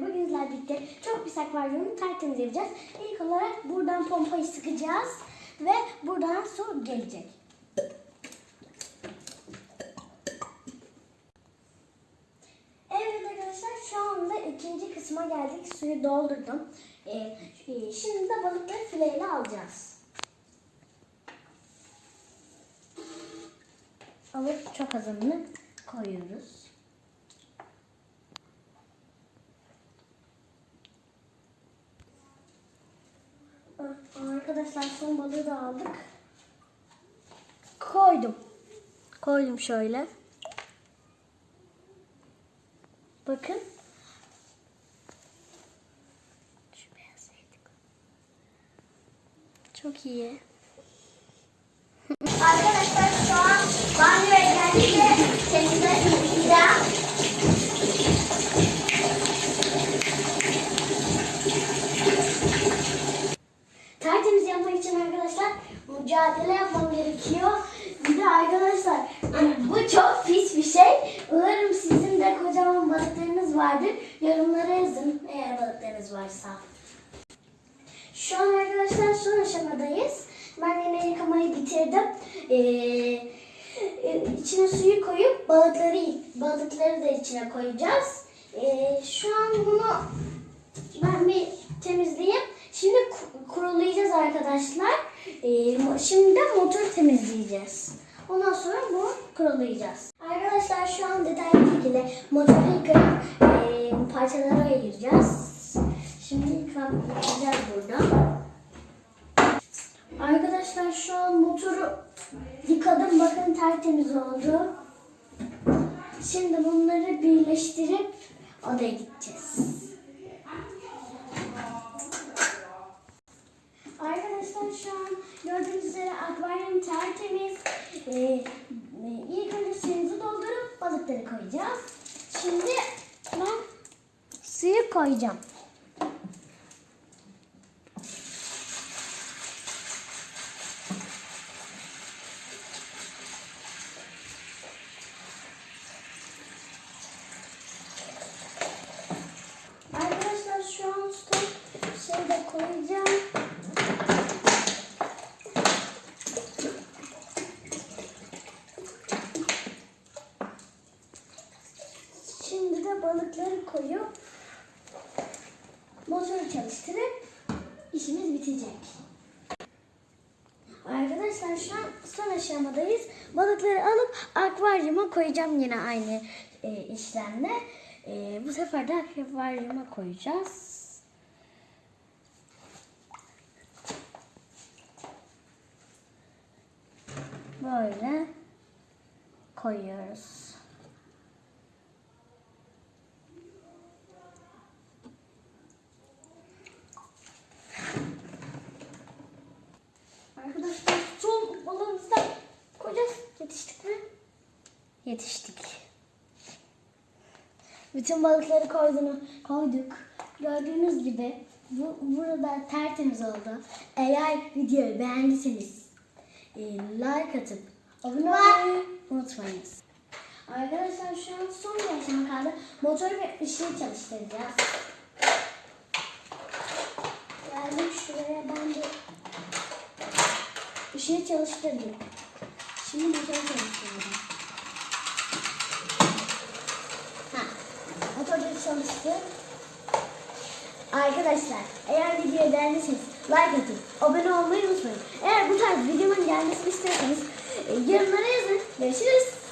bugün sizlerle birlikte çok pis akvaryumu tertemiz yapacağız. İlk olarak buradan pompayı sıkacağız ve buradan su gelecek. Evet arkadaşlar şu anda ikinci kısma geldik. Suyu doldurdum. Ee, e, şimdi de balıkları fileyle alacağız. Alıp çok azını koyuyoruz. Arkadaşlar son balığı da aldık. Koydum. Koydum şöyle. Bakın. Şu beyaz. Çok iyi. Arkadaşlar şu an banyoya geldik ve temizle yıkayacağım. Tertemiz yapmak için arkadaşlar mücadele yapmam gerekiyor. Bir de arkadaşlar bu çok pis bir şey. Umarım sizin de kocaman balıklarınız vardır. Yorumlara yazın eğer balıklarınız varsa. Şu an arkadaşlar son aşamadayız. Ben yine yıkamayı bitirdim. Ee, e, içine suyu koyup balıkları balıkları da içine koyacağız. Ee, şu an bunu ben bir temizleyeyim. Şimdi ku- kurulayacağız arkadaşlar. Ee, şimdi de motor temizleyeceğiz. Ondan sonra bunu kurulayacağız. Arkadaşlar şu an detaylı şekilde motoru yıkayıp e, parçalara ayıracağız. Şimdi yıkayacağız burada. Arkadaşlar şu an motoru yıkadım. Bakın tertemiz oldu. Şimdi bunları birleştirip odaya gideceğiz. Arkadaşlar şu an gördüğünüz üzere akvaryum tertemiz. Ee, e, ilk önce suyumuzu doldurup balıkları koyacağız. Şimdi ben suyu koyacağım. Arkadaşlar şu an stop şey de koyacağım. Şimdi de balıkları koyup motoru çalıştırıp işimiz bitecek. Arkadaşlar şu an son aşamadayız. Balıkları alıp akvaryuma koyacağım yine aynı e, işlemle. E, bu sefer de akvaryuma koyacağız. Böyle koyuyoruz. Arkadaşlar son balığımızda koyacağız. Yetiştik mi? Yetiştik. Bütün balıkları koyduğunu koyduk. Gördüğünüz gibi bu burada tertemiz oldu. Eğer videoyu beğendiyseniz e, like atıp abone olmayı unutmayınız. Arkadaşlar şu an son bir kaldı. Motor ve ışığı çalıştıracağız. Geldim şuraya ben de ışığı çalıştırdım. Şimdi motoru çalıştırıyorum. Ha, motor da çalıştı. Arkadaşlar eğer videoyu beğendiyseniz like atıp abone olmayı unutmayın. Eğer bu tarz videomun gelmesini istiyorsanız e, yorumlara yazın. Görüşürüz.